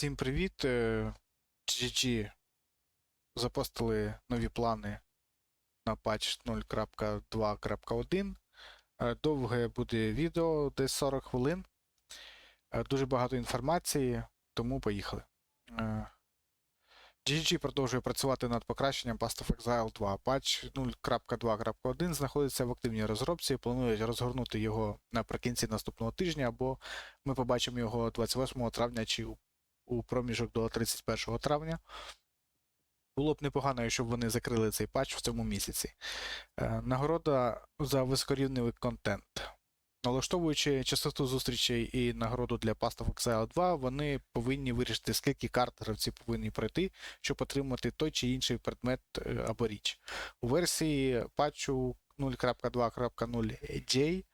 Всім привіт. Е, GG запостили нові плани на патч 0.2.1. Е, Довге буде відео, десь 40 хвилин. Е, Дуже багато інформації, тому поїхали. Е, GG продовжує працювати над покращенням Path of Exile 2. Патч 0.2.1 знаходиться в активній розробці. Планують розгорнути його наприкінці наступного тижня, або ми побачимо його 28 травня чи у у проміжок до 31 травня. Було б непогано, якщо б вони закрили цей патч в цьому місяці. Е, Нагорода за високорівневий контент. Налаштовуючи частоту зустрічей і нагороду для Path of Exile 2, вони повинні вирішити, скільки карт гравці повинні пройти, щоб отримати той чи інший предмет е, або річ. У версії патчу 0.2.0J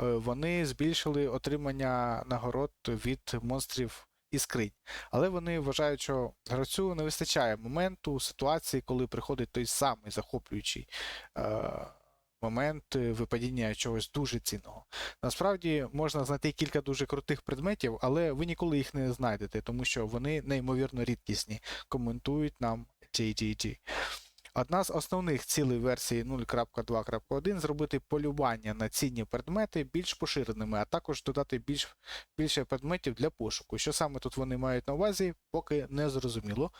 е, вони збільшили отримання нагород від монстрів і скринь. Але вони вважають, що гравцю не вистачає моменту, ситуації, коли приходить той самий захоплюючий е, момент е, випадіння чогось дуже цінного. Насправді можна знайти кілька дуже крутих предметів, але ви ніколи їх не знайдете, тому що вони неймовірно рідкісні, коментують нам JGG. Одна з основних цілей версії 0.2.1 зробити полювання на цінні предмети більш поширеними, а також додати більш, більше предметів для пошуку. Що саме тут вони мають на увазі, поки не зрозуміло.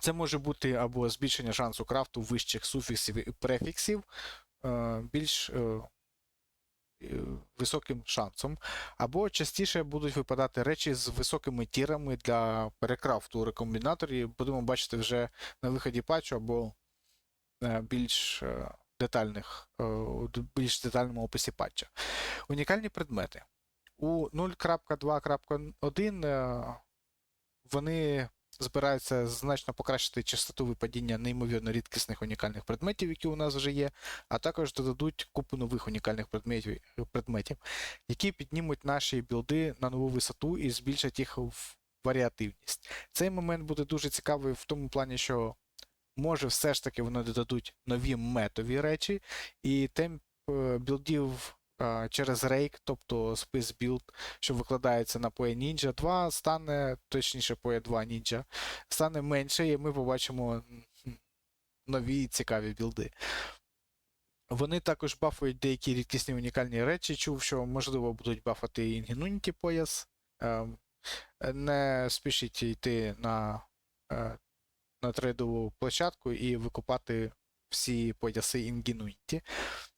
Це може бути або збільшення шансу крафту вищих суфіксів і префіксів е, більш е, високим шансом, або частіше будуть випадати речі з високими тірами для перекрафту у рекомбінаторі. Будемо бачити вже на виході патчу або е, більш е, детальних, е, більш детальному описі патча. Унікальні предмети. У 0.2.1 е, вони збираються значно покращити частоту випадіння неймовірно рідкісних унікальних предметів, які у нас вже є, а також додадуть купу нових унікальних предметів, предметів які піднімуть наші білди на нову висоту і збільшать їх в варіативність. Цей момент буде дуже цікавий в тому плані, що може все ж таки вони додадуть нові метові речі, і темп е, білдів через рейк, тобто спис білд, що викладається на PoE Ninja 2, стане, точніше PoE 2 Ninja, стане менше, і ми побачимо нові цікаві білди. Вони також бафують деякі рідкісні унікальні речі. Чув, що можливо будуть бафати Ingenuity пояс. Ем, Не спішіть йти на, е, на трейдову площадку і викупати всі пояси Ingenuity.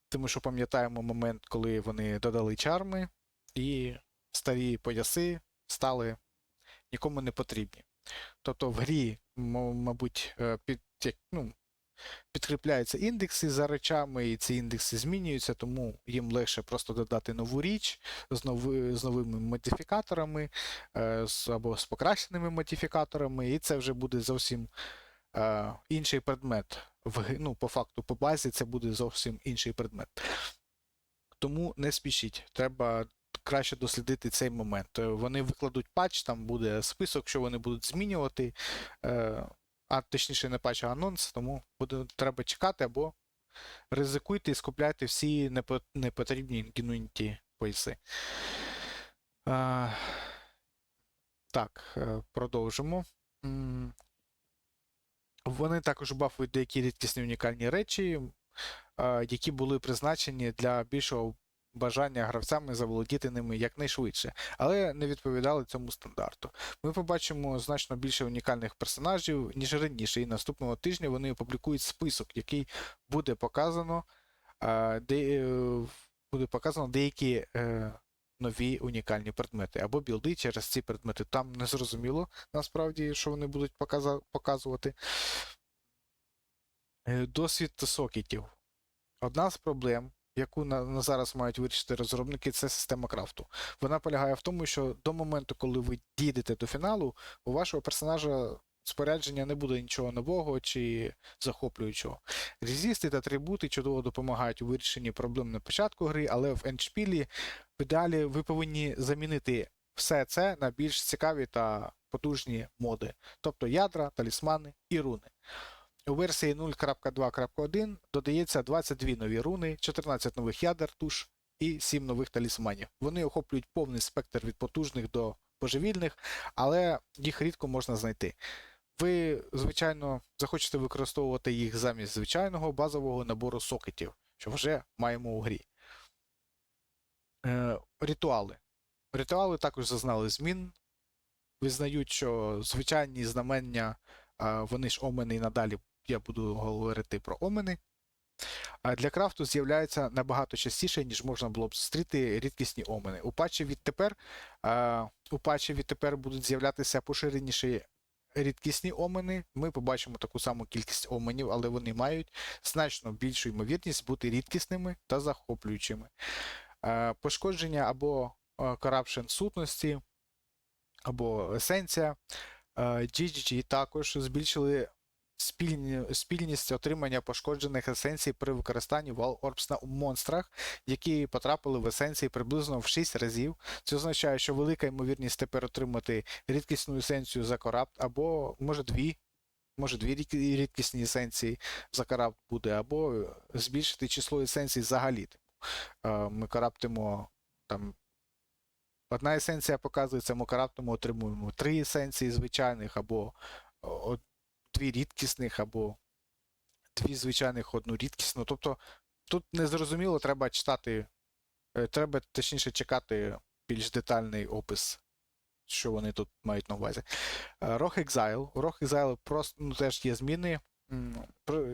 Тому що пам'ятаємо момент, коли вони додали чарми, і старі пояси стали нікому не потрібні. Тобто в грі, мабуть, е, під, ну, підкріпляються індекси за речами, і ці індекси змінюються, тому їм легше просто додати нову річ з, нови, з новими модифікаторами е, або з покращеними модифікаторами, і це вже буде зовсім е, інший предмет. В, ну, по факту, по базі це буде зовсім інший предмет. Тому не спішіть, треба краще дослідити цей момент. Е, Вони викладуть патч, там буде список, що вони будуть змінювати. Е, а точніше не патч, а анонс, тому буде, треба чекати або ризикуйте і скупляйте всі непотрібні гінуніті пояси. А, так, е, продовжимо. Вони також бафують деякі рідкісні унікальні речі, які були призначені для більшого бажання гравцями заволодіти ними якнайшвидше, але не відповідали цьому стандарту. Ми побачимо значно більше унікальних персонажів, ніж раніше, і наступного тижня вони опублікують список, який буде показано, де, е, буде показано деякі е, нові унікальні предмети або білди через ці предмети. Там не зрозуміло насправді, що вони будуть показувати. Е, Досвід сокетів. Одна з проблем, яку на, на зараз мають вирішити розробники, це система крафту. Вона полягає в тому, що до моменту, коли ви дійдете до фіналу, у вашого персонажа спорядження не буде нічого нового чи захоплюючого. Резісти та атрибути чудово допомагають у вирішенні проблем на початку гри, але в ендшпілі в ідеалі ви повинні замінити все це на більш цікаві та потужні моди, тобто ядра, талісмани і руни. У версії 0.2.1 додається 22 нові руни, 14 нових ядер туш і 7 нових талісманів. Вони охоплюють повний спектр від потужних до божевільних, але їх рідко можна знайти. Ви, звичайно, захочете використовувати їх замість звичайного базового набору сокетів, що вже маємо у грі. Е, ритуали. Ритуали також зазнали змін. Визнають, що звичайні знамення, вони ж омени і надалі я буду говорити про омени. Для крафту з'являються набагато частіше, ніж можна було б зустріти рідкісні омени. У патчі відтепер, у патчі відтепер будуть з'являтися поширеніші рідкісні омени. Ми побачимо таку саму кількість оменів, але вони мають значно більшу ймовірність бути рідкісними та захоплюючими. Е, Пошкодження або е, сутності, або есенція. Е, GGG також збільшили спільні, спільність отримання пошкоджених есенцій при використанні Wall Orbs на монстрах, які потрапили в есенції приблизно в 6 разів. Це означає, що велика ймовірність тепер отримати рідкісну есенцію за корапт, або може дві. Може, дві рідкісні есенції за карапт буде, або збільшити число есенцій взагалі. Типу, е, Ми караптимо там. Одна есенція показується, ми караптимо отримуємо три есенції звичайних, або дві рідкісних, або дві звичайних, одну рідкісну. Тобто тут незрозуміло, треба читати, е, треба точніше чекати більш детальний опис, що вони тут мають на увазі. Е, Rock Exile. У Rock Exile просто ну, теж є зміни.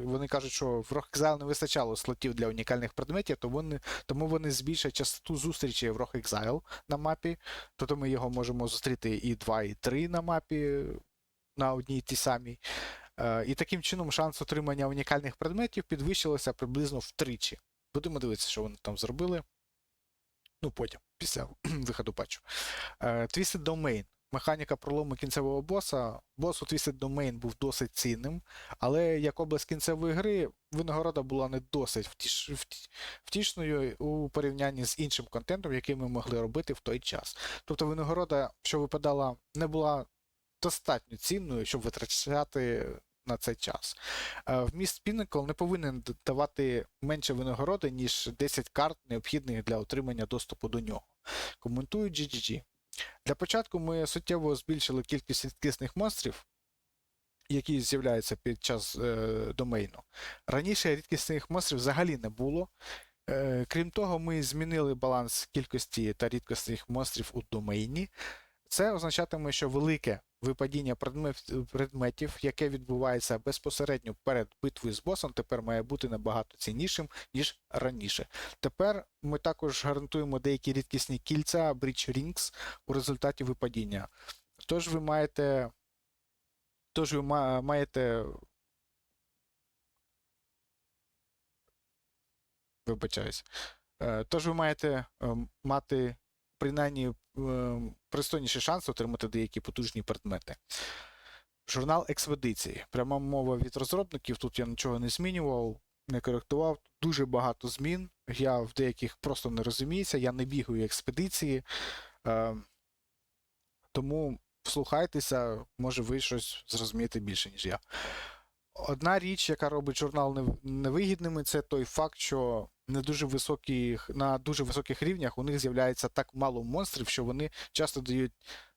Вони кажуть, що в Rock Exile не вистачало слотів для унікальних предметів, то вони, тому вони збільшать частоту зустрічей в Rock Exile на мапі. Тобто ми його можемо зустріти і 2, і 3 на мапі на одній тій самій. Е, І таким чином шанс отримання унікальних предметів підвищилося приблизно втричі. Будемо дивитися, що вони там зробили. Ну, потім, після виходу патчу. Е, Twisted Domain. Механіка пролому кінцевого боса. Бос у Twisted Domain був досить цінним, але як область кінцевої гри, винагорода була не досить втіш... втішною у порівнянні з іншим контентом, який ми могли робити в той час. Тобто винагорода, що випадала, не була достатньо цінною, щоб витрачати на цей час. Е, Вміст Pinnacle не повинен давати менше винагороди, ніж 10 карт, необхідних для отримання доступу до нього. Коментують GGG. Для початку ми суттєво збільшили кількість рідкісних монстрів, які з'являються під час е, домейну. Раніше рідкісних монстрів взагалі не було. Е, крім того, ми змінили баланс кількості та рідкісних монстрів у домейні. Це означатиме, що велике випадіння предмет- предметів, яке відбувається безпосередньо перед битвою з босом, тепер має бути набагато ціннішим, ніж раніше. Тепер ми також гарантуємо деякі рідкісні кільця Breach Rings у результаті випадіння. Тож ви маєте. Тож ви маєте. Вибачаюсь. Е, Тож ви маєте ем, мати принаймні пристойніший шанс отримати деякі потужні предмети. Журнал експедиції. Пряма мова від розробників. Тут я нічого не змінював, не коректував. Дуже багато змін. Я в деяких просто не розуміюся, я не бігаю експедиції. Е, тому вслухайтеся, може ви щось зрозумієте більше, ніж я. Одна річ, яка робить журнал невигідними, це той факт, що на дуже високих, на дуже високих рівнях у них з'являється так мало монстрів, що вони часто дають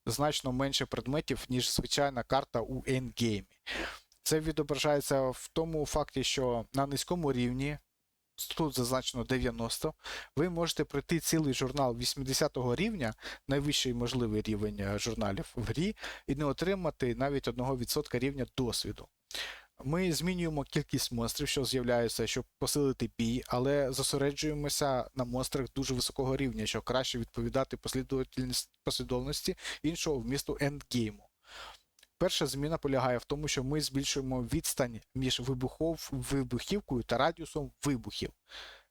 значно менше предметів, ніж звичайна карта у ендгеймі. Це відображається в тому факті, що на низькому рівні, тут зазначено 90, ви можете пройти цілий журнал 80-го рівня, найвищий можливий рівень е, журналів в грі, і не отримати навіть 1% рівня досвіду. Ми змінюємо кількість монстрів, що з'являються, щоб посилити бій, але зосереджуємося на монстрах дуже високого рівня, щоб краще відповідати послідовності іншого вмісту ендгейму. Перша зміна полягає в тому, що ми збільшуємо відстань між вибухов, вибухівкою та радіусом вибухів.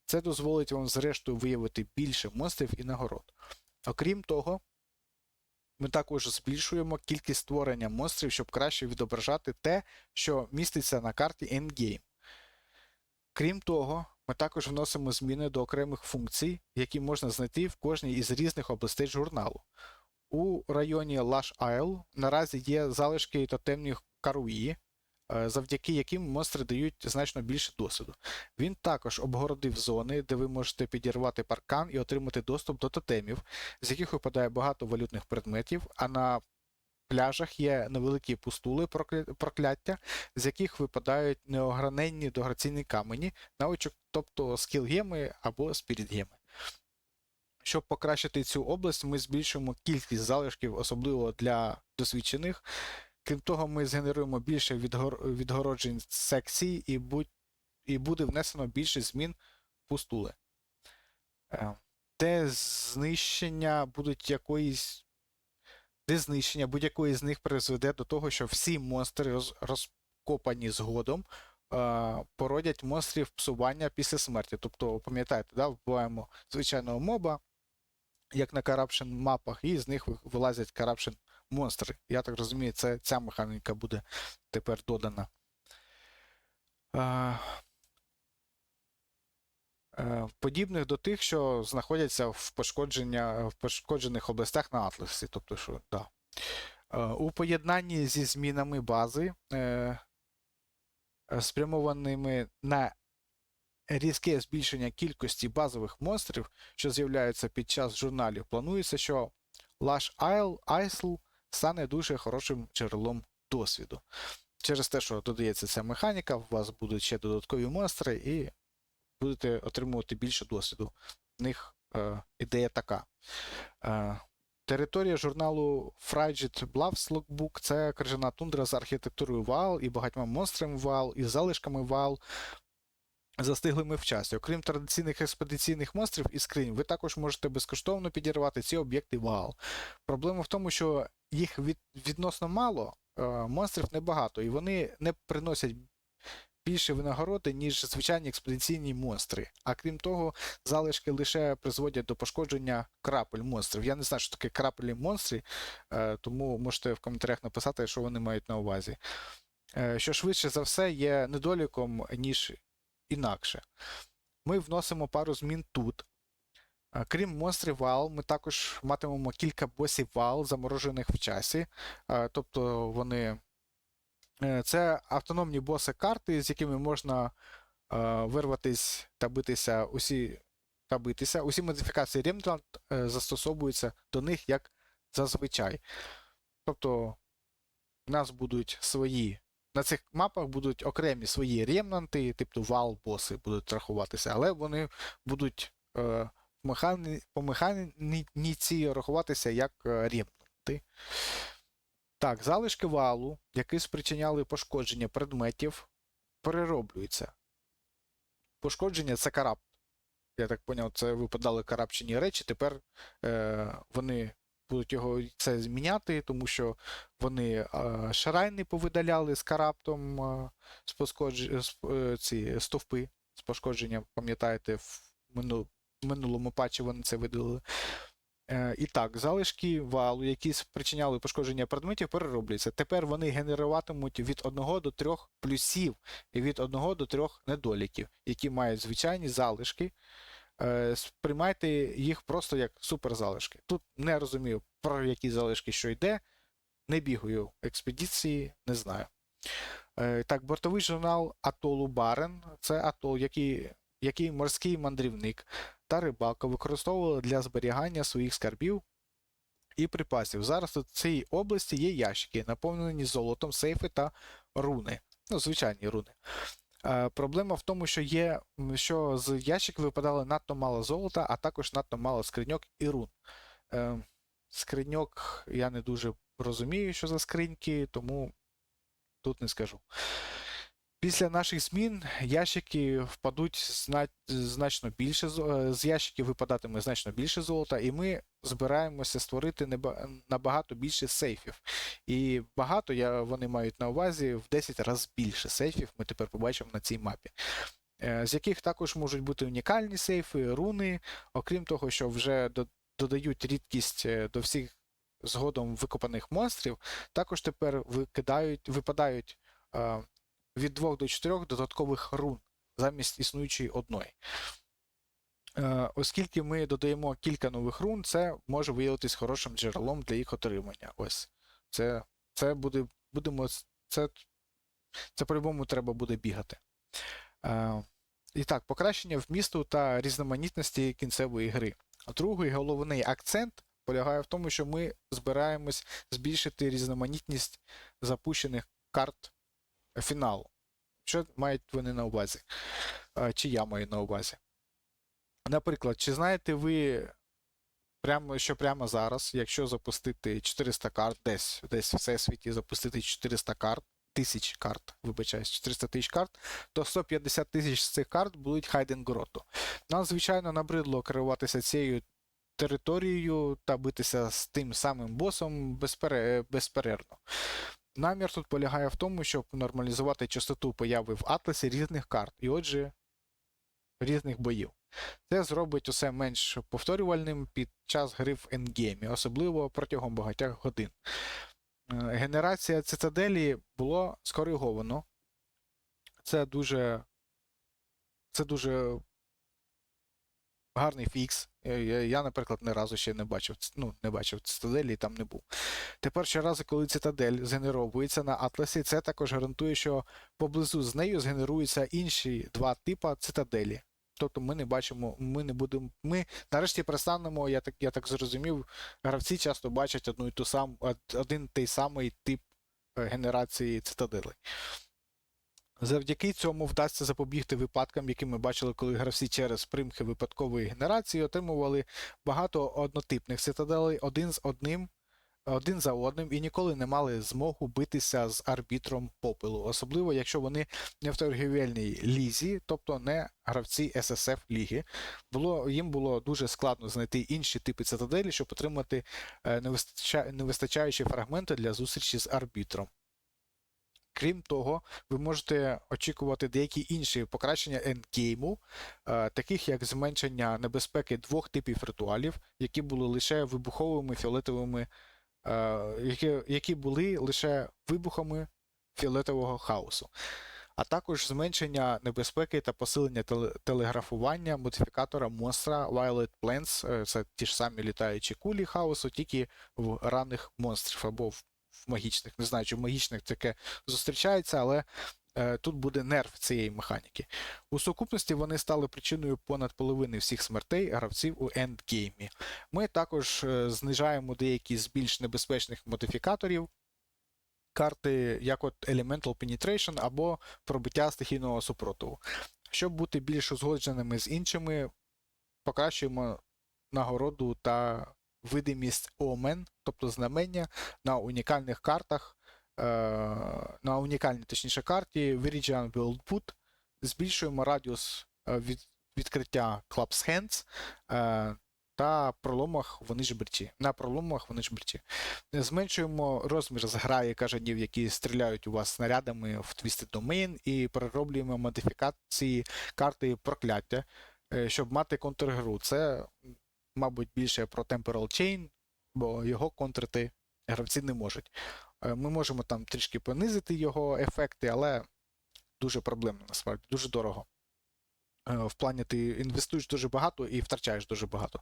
Це дозволить вам зрештою виявити більше монстрів і нагород. Окрім того, ми також збільшуємо кількість створення монстрів, щоб краще відображати те, що міститься на карті Endgame. Крім того, ми також вносимо зміни до окремих функцій, які можна знайти в кожній із різних областей журналу. У районі Lush Isle наразі є залишки тотемних каруї, завдяки яким монстри дають значно більше досвіду. Він також обгородив зони, де ви можете підірвати паркан і отримати доступ до тотемів, з яких випадає багато валютних предметів, а на пляжах є невеликі пустули прокляття, з яких випадають неограненні дорогоцінні камені, навичок, тобто скіл-геми або спіріт-геми. Щоб покращити цю область, ми збільшуємо кількість залишків, особливо для досвідчених. Крім того, ми згенеруємо більше відгор... відгороджень секцій і, будь... і буде внесено більше змін в пустули. Е, Де знищення будуть якоїсь. Де знищення будь-якої з них призведе до того, що всі монстри, роз... розкопані згодом, е, породять монстрів псування після смерті. Тобто, пам'ятаєте, да, вбиваємо звичайного моба, як на Corruption мапах, і з них вилазять Corruption монстри. Я так розумію, це ця механіка буде тепер додана. Е, е, Подібних до тих, що знаходяться в, пошкодження, в пошкоджених областях на Атласі. Тобто, що, да. Е, У поєднанні зі змінами бази, спрямованими на різке збільшення кількості базових монстрів, що з'являються під час журналів, планується, що Lush Isle, Isle стане дуже хорошим джерелом досвіду. Через те, що додається ця механіка, у вас будуть ще додаткові монстри, і будете отримувати більше досвіду. В них е, ідея така. Е, Територія журналу Frigid Bluffs Logbook – це крижана тундра з архітектурою вал і багатьма монстрами вал, і залишками вал, застиглими в часі. Окрім традиційних експедиційних монстрів і скринь, ви також можете безкоштовно підірвати ці об'єкти вал. Проблема в тому, що їх від, відносно мало, е, монстрів небагато, і вони не приносять більше винагороди, ніж звичайні експедиційні монстри. А крім того, залишки лише призводять до пошкодження крапель монстрів. Я не знаю, що таке крапелі монстри, е, тому можете в коментарях написати, що вони мають на увазі. Е, Що швидше за все є недоліком, ніж інакше. Ми вносимо пару змін тут. Е, Крім монстрів вал, ми також матимемо кілька босів вал, заморожених в часі. Е, Тобто вони. е, Це автономні боси карти, з якими можна вирватись та битися усі та битися. Усі модифікації Remnant застосовуються до них як зазвичай. Тобто, у нас будуть свої. На цих мапах будуть окремі свої ремнанти, тобто вал-боси будуть рахуватися, але вони будуть е, механі... по механіці рахуватися як е, ремнанти. Так, залишки валу, які спричиняли пошкодження предметів, перероблюються. Пошкодження це карапт. Я так поняв, це випадали карапчені речі. Тепер е, вони будуть його це зміняти, тому що вони шарайни повидаляли з караптом з пошкодж... з, е, ці стовпи з пошкодженням, пам'ятаєте, в мину... минулому патчі вони це видалили. Е, і так, залишки валу, які спричиняли пошкодження предметів, переробляться. Тепер вони генеруватимуть від 1 до 3 плюсів і від 1 до 3 недоліків, які мають звичайні залишки. Е, сприймайте їх просто як суперзалишки. Тут не розумію, про які залишки що йде. Не бігаю експедиції, не знаю. Е, так, бортовий журнал Атолу Барен це атол, який, який морський мандрівник та рибалка використовували для зберігання своїх скарбів і припасів. Зараз у цій області є ящики, наповнені золотом, сейфи та руни. Ну, звичайні руни. Е, Проблема в тому, що є, що з ящиків випадало надто мало золота, а також надто мало скриньок і рун. Е, Скриньок я не дуже розумію, що за скриньки, тому тут не скажу. Після наших змін ящики впадуть значно більше е, з ящиків випадатиме значно більше золота, і ми збираємося створити набагато більше сейфів. І багато я, вони мають на увазі в 10 разів більше сейфів ми тепер побачимо на цій мапі. Е, З яких також можуть бути унікальні сейфи, руни, окрім того, що вже додають рідкість е, до всіх згодом викопаних монстрів, також тепер викидають, випадають від 2 до 4 додаткових рун замість існуючої одної. Е, Оскільки ми додаємо кілька нових рун, це може виявитись хорошим джерелом для їх отримання. Ось. Це, це буде, будемо, це Це по-любому треба буде бігати. Е, і так, покращення вмісту та різноманітності кінцевої гри. Другий головний акцент полягає в тому, що ми збираємось збільшити різноманітність запущених карт фіналу. Що мають вони на увазі? Чи я маю на увазі? Наприклад, чи знаєте ви, прямо, що прямо зараз, якщо запустити 400 карт, десь десь в всесвіті запустити 400 карт, тисяч карт, вибачаюсь, 400 тисяч карт, то 150 тисяч з цих карт будуть Хайденгроту. Нам, звичайно, набридло керуватися цією територією та битися з тим самим босом безпере... безперервно. Намір тут полягає в тому, щоб нормалізувати частоту появи в атласі різних карт, і отже, різних боїв. Це зробить усе менш повторювальним під час гри в ендгеймі, особливо протягом багатьох годин. Е, Генерація цитаделі було скориговано. Це дуже. Це дуже гарний фікс. Е, Я, наприклад, ні разу ще не бачив, ну, не бачив цитаделі там не був. Тепер щоразу, коли цитадель згенеровується на атласі, це також гарантує, що поблизу з нею згенеруються інші два типа цитаделі. Тобто ми не бачимо, ми не будемо. Ми нарешті перестанемо, я так, я так зрозумів, гравці часто бачать одну і ту сам, один той самий тип е, генерації цитаделей. Завдяки цьому вдасться запобігти випадкам, які ми бачили, коли гравці через примхи випадкової генерації отримували багато однотипних цитаделей один з одним, один за одним і ніколи не мали змогу битися з арбітром попелу, особливо якщо вони не в торгівельній лізі, тобто не гравці ССФ ліги. Було, їм було дуже складно знайти інші типи цитаделі, щоб отримати е, невистача- невистачаючі фрагменти для зустрічі з арбітром. Крім того, ви можете очікувати деякі інші покращення ендгейму, е, таких як зменшення небезпеки двох типів ритуалів, які були лише вибуховими фіолетовими, е, які, які були лише вибухами фіолетового хаосу, а також зменшення небезпеки та посилення телеграфування модифікатора монстра Violet Plants, е, це ті ж самі літаючі кулі хаосу, тільки в ранних монстрів або в в магічних. Не знаю, чи в магічних таке зустрічається, але е, тут буде нерв цієї механіки. У сукупності вони стали причиною понад половини всіх смертей гравців у ендгеймі. Ми також е, знижаємо деякі з більш небезпечних модифікаторів. Карти, як от Elemental Penetration або пробиття стихійного супротиву. Щоб бути більш узгодженими з іншими, покращуємо нагороду та видимість омен, тобто знамення на унікальних картах, е, на унікальній, точніше, карті Viridian Wildwood, збільшуємо радіус е, від, відкриття Club's Hands е, та проломах вони ж берчі. На проломах вони ж. Зменшуємо розмір зграї кажанів, які стріляють у вас снарядами в Twisted Domain, і перероблюємо модифікації карти прокляття, щоб мати контргру. Це мабуть, більше про Temporal Chain, бо його контрити гравці не можуть. Е, Ми можемо там трішки понизити його ефекти, але дуже проблемно насправді, дуже дорого. Е, В плані ти інвестуєш дуже багато і втрачаєш дуже багато.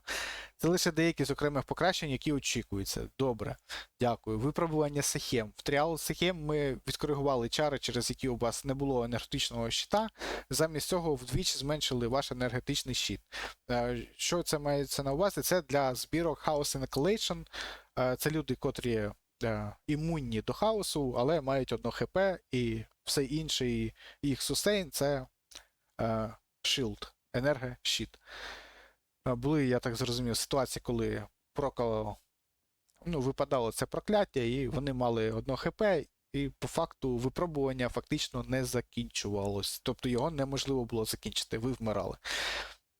Це лише деякі з окремих покращень, які очікуються. Добре, дякую. Випробування Сехем. В тріал Сехем ми відкоригували чари, через які у вас не було енергетичного щита. Замість цього вдвічі зменшили ваш енергетичний щит. Е, Що це мається на увазі? Це для збірок House Annihilation. Е, Це люди, котрі імунні до хаосу, але мають одно ХП, і все інше, і їх сустейн це shield, енергощит. Е, Були, я так зрозумів, ситуації, коли прокало, ну, випадало це прокляття, і вони мали одно ХП, і по факту випробування фактично не закінчувалось. Тобто його неможливо було закінчити, ви вмирали.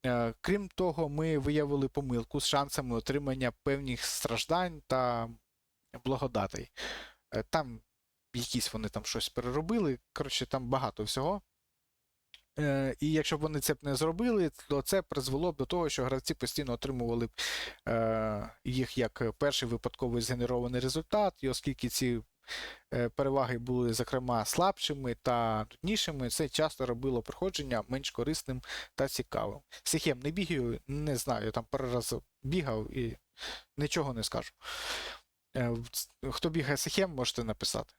Е, Крім того, ми виявили помилку з шансами отримання певних страждань та благодатей. Е, Там якісь вони там щось переробили. Коротше, там багато всього. Е, І якщо б вони це б не зробили, то це призвело б до того, що гравці постійно отримували б е, їх як перший випадковий згенерований результат, і оскільки ці е, переваги були, зокрема, слабшими та нуднішими, це часто робило проходження менш корисним та цікавим. Сіхем не бігаю, не знаю, я там пару разів бігав і нічого не скажу. Хто бігає Сіхем, можете написати.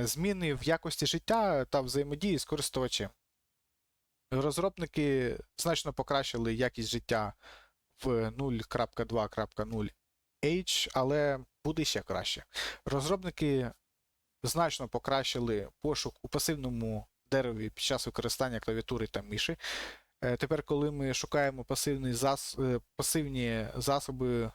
зміни в якості життя та взаємодії з користувачем. Розробники значно покращили якість життя в 0.2.0 H, але буде ще краще. Розробники значно покращили пошук у пасивному дереві під час використання клавіатури та миші. Е, Тепер, коли ми шукаємо пасивний зас... е, пасивні засоби.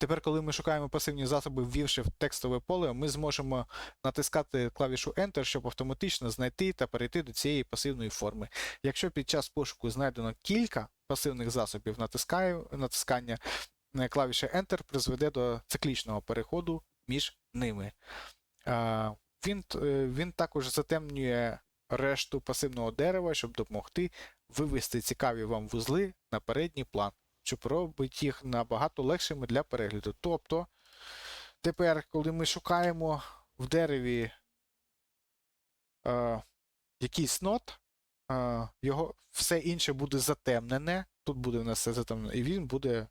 Тепер, коли ми шукаємо пасивні засоби, ввівши в текстове поле, ми зможемо натискати клавішу Enter, щоб автоматично знайти та перейти до цієї пасивної форми. Якщо під час пошуку знайдено кілька пасивних засобів натискання е, клавіші Enter призведе до циклічного переходу між ними. Він, е, він також затемнює решту пасивного дерева, щоб допомогти вивести цікаві вам вузли на передній план, щоб робити їх набагато легшими для перегляду. Тобто, тепер, коли ми шукаємо в дереві е, якийсь нот, е, його все інше буде затемнене. Тут буде в нас все затемнене, і він буде е,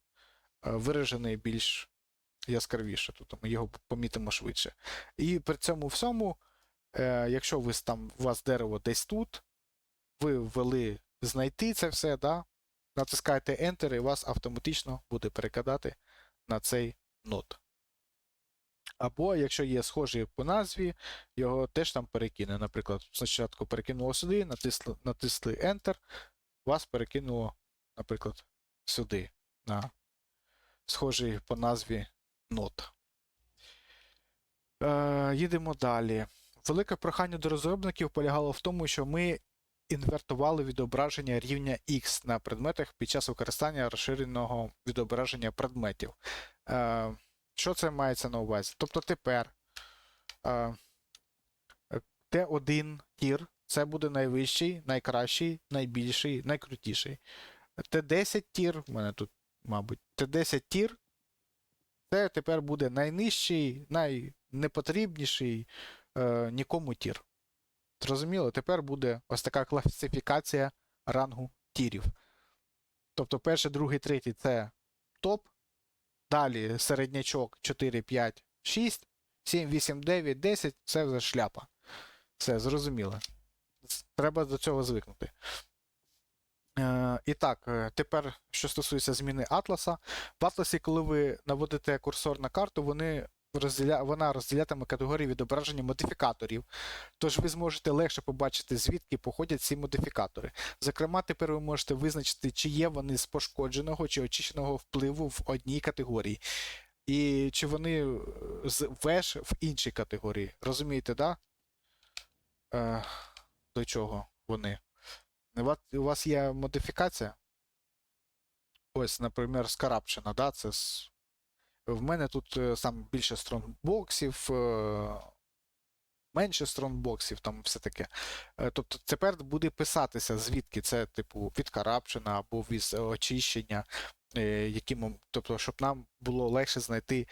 виражений більш яскравіше. Тобто ми його помітимо швидше. І при цьому всьому, е, якщо ви там, у вас дерево десь тут, ви ввели знайти це все, да? Натискаєте Enter, і вас автоматично буде перекидати на цей нод. Або, якщо є схожі по назві, його теж там перекине. Наприклад, спочатку перекинуло сюди, натисли, натисли Enter, вас перекинуло, наприклад, сюди, на схожий по назві нод. Е, їдемо далі. Велике прохання до розробників полягало в тому, що ми інвертували відображення рівня X на предметах під час використання розширеного відображення предметів. Е, що це мається на увазі? Тобто тепер е, Т1 тір це буде найвищий, найкращий, найбільший, найкрутіший. Т10 тір, в мене тут, мабуть, Т10 тір це тепер буде найнижчий, найнепотрібніший е, нікому тір. Зрозуміло, тепер буде ось така класифікація рангу тірів. Тобто перший, другий, третій це топ. Далі середнячок 4, 5, 6, 7, 8, 9, 10 це вже шляпа. Все, зрозуміло. Треба до цього звикнути. Е, і так, е, тепер, що стосується зміни атласа. В атласі, коли ви наводите курсор на карту, вони розділя... вона розділятиме категорії відображення модифікаторів. Тож ви зможете легше побачити, звідки походять ці модифікатори. Зокрема, тепер ви можете визначити, чи є вони з пошкодженого чи очищеного впливу в одній категорії, і чи вони е, з веш в іншій категорії. Розумієте, да? Е, до чого вони? У вас, є модифікація? Ось, наприклад, скарапчена, да? Це. В мене тут е, сам більше стронгбоксів, е, менше стронгбоксів, там все таке. Е, Тобто тепер буде писатися, звідки це, типу, від карапчена або від очищення, які тобто, щоб нам було легше знайти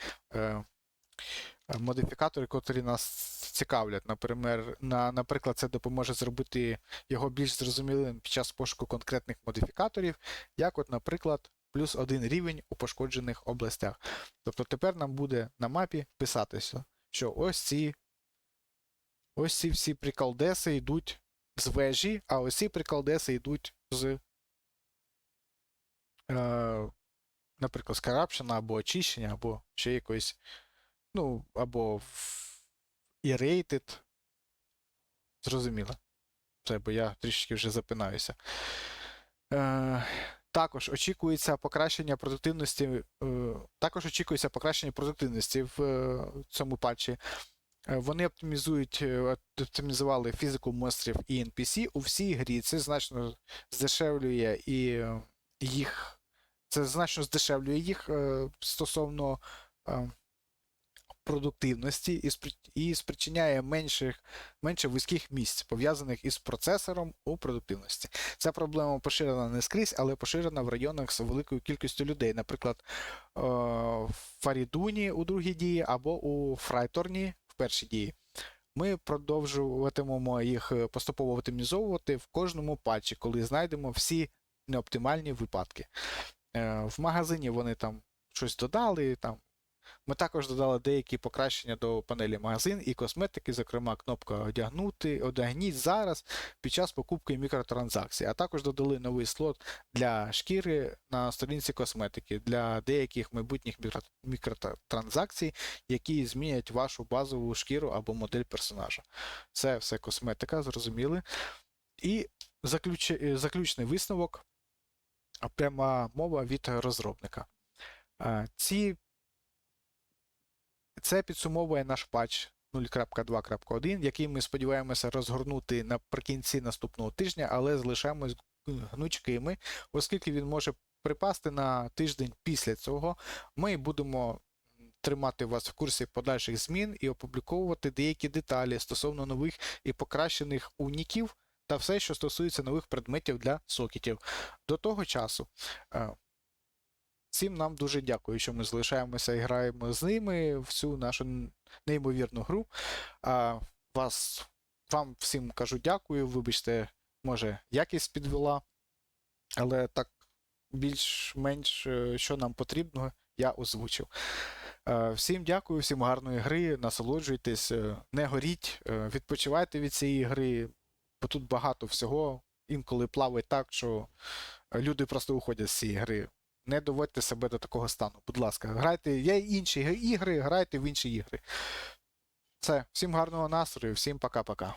модифікатори, котрі нас цікавлять. Наприклад, на, наприклад, це допоможе зробити його більш зрозумілим під час пошуку конкретних модифікаторів, як, от, наприклад, плюс один рівень у пошкоджених областях. Тобто тепер нам буде на мапі писатися, що ось ці ось ці всі приколдеси йдуть з вежі, а ось ці приколдеси йдуть з, е, наприклад, з карапшена або очищення, або ще якоїсь, ну, або irrated. Зрозуміло. Це, бо я трішки вже запинаюся. Е, також очікується покращення продуктивності. Е, також очікується покращення продуктивності в е, цьому патчі. Е, Вони оптимізують, оптимізували фізику монстрів і NPC у всій грі. Це значно здешевлює і їх. Це значно здешевлює їх стосовно продуктивності і, спричиняє менших, менше вузьких місць, пов'язаних із процесором у продуктивності. Ця проблема поширена не скрізь, але поширена в районах з великою кількістю людей. Наприклад, е, в Фарідуні у другій дії або у Фрайторні в першій дії. Ми продовжуватимемо їх е, поступово оптимізовувати в кожному патчі, коли знайдемо всі неоптимальні випадки. Е, В магазині вони там щось додали, там Ми також додали деякі покращення до панелі магазин і косметики, зокрема, кнопка одягнути, одягніть зараз під час покупки мікротранзакцій. А також додали новий слот для шкіри на сторінці косметики для деяких майбутніх мікротранзакцій, які змінять вашу базову шкіру або модель персонажа. Це все косметика, зрозуміли. І заключ... е, заключний висновок, пряма мова від розробника. Е, Ці... Це підсумовує наш патч 0.2.1, який ми сподіваємося розгорнути наприкінці наступного тижня, але залишаємось гнучкими, оскільки він може припасти на тиждень після цього. Ми будемо тримати вас в курсі подальших змін і опубліковувати деякі деталі стосовно нових і покращених уніків та все, що стосується нових предметів для сокетів. До того часу. Всім нам дуже дякую, що ми залишаємося і граємо з ними в цю нашу неймовірну гру. А, вас, вам всім кажу дякую. Вибачте, може, якість підвела, але так більш-менш, е, що нам потрібно, я озвучив. Е, Всім дякую, всім гарної гри, насолоджуйтесь, е, не горіть, відпочивайте від цієї гри, бо тут багато всього. Інколи плаває так, що люди просто уходять з цієї гри. Не доводьте себе до такого стану. Будь ласка, грайте. Є інші ігри, грайте в інші ігри. Це, всім гарного настрою, всім пока-пока.